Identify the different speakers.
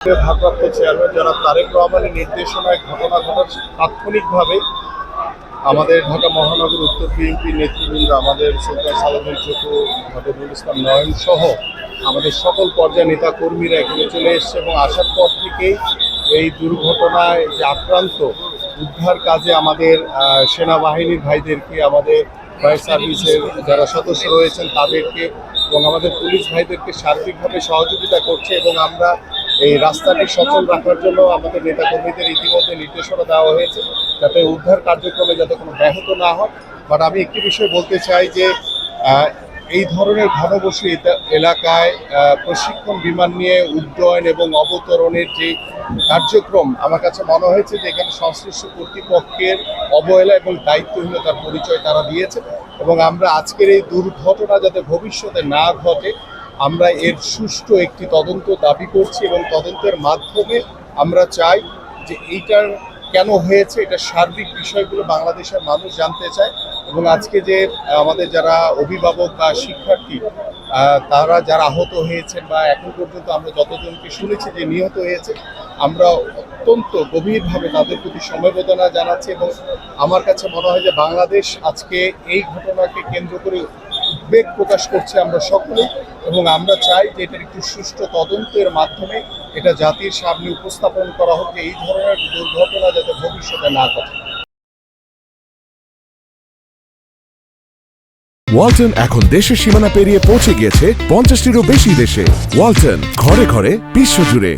Speaker 1: ভারপ্রাপ্ত চেয়ারম্যান জনাব তারেক রহমানের নির্দেশনায় ঘটনা ঘটার তাৎক্ষণিকভাবে আমাদের ঢাকা মহানগর উত্তর বিএনপি নেতৃবৃন্দ, আমাদের সুলতান সালাদুল চকু ঘটবুল ইসলাম নয়ন সহ আমাদের সকল পর্যায়ে নেতা কর্মীরা এখানে চলে এসছে এবং আসার পর থেকেই এই দুর্ঘটনায় যে আক্রান্ত, উদ্ধার কাজে আমাদের সেনাবাহিনীর ভাইদেরকে, আমাদের ফায়ার সার্ভিসের যারা সদস্য রয়েছেন তাদেরকে এবং আমাদের পুলিশ ভাইদেরকে সার্বিকভাবে সহযোগিতা করছে এবং আমরা এই রাস্তাটি সচল রাখার জন্য আমাদের নেতাকর্মীদের ইতিমধ্যে নির্দেশনা দেওয়া হয়েছে যাতে উদ্ধার কার্যক্রমে যাতে কোনো ব্যাহত না হয়। বাট আমি একটি বিষয় বলতে চাই যে এই ধরনের ঘনবসতি এলাকায় প্রশিক্ষণ, বিমান নিয়ে উড্ডয়ন এবং অবতরণের যে কার্যক্রম, আমার কাছে মনে হয়েছে যে এখানে সংশ্লিষ্ট কর্তৃপক্ষের অবহেলা এবং দায়িত্বহীনতার পরিচয় তারা দিয়েছে। এবং আমরা আজকের এই দুর্ঘটনা যাতে ভবিষ্যতে না ঘটে আমরা এর সুষ্ঠু একটি তদন্ত দাবি করছি এবং তদন্তের মাধ্যমে আমরা চাই যে এইটার কেন হয়েছে, এটা সার্বিক বিষয়গুলো বাংলাদেশের মানুষ জানতে চায় এবং আজকে যে আমাদের যারা অভিভাবক বা শিক্ষার্থী তারা যারা আহত হয়েছেন বা এখন পর্যন্ত আমরা যতজনকে শুনেছি যে নিহত হয়েছে, আমরা অত্যন্ত গভীরভাবে তাদের প্রতি সমবেদনা জানাচ্ছি এবং আমার কাছে মনে হয় যে বাংলাদেশ আজকে এই ঘটনাকে কেন্দ্র করে উদ্বেগ প্রকাশ করছে আমরা সকলেই এবং আমরা চাই যে এটার একটু সুষ্ঠু তদন্তের মাধ্যমে এটা জাতির সামনে উপস্থাপন করা হোক এই ধরনের দুর্ঘটনা যাতে ভবিষ্যতে না ঘটে।
Speaker 2: ওয়ালটন এখন দেশের সীমানা পেরিয়ে পৌঁছে গিয়েছে পঞ্চাশটিরও বেশি দেশে। ওয়ালটন, ঘরে ঘরে বিশ্বজুড়ে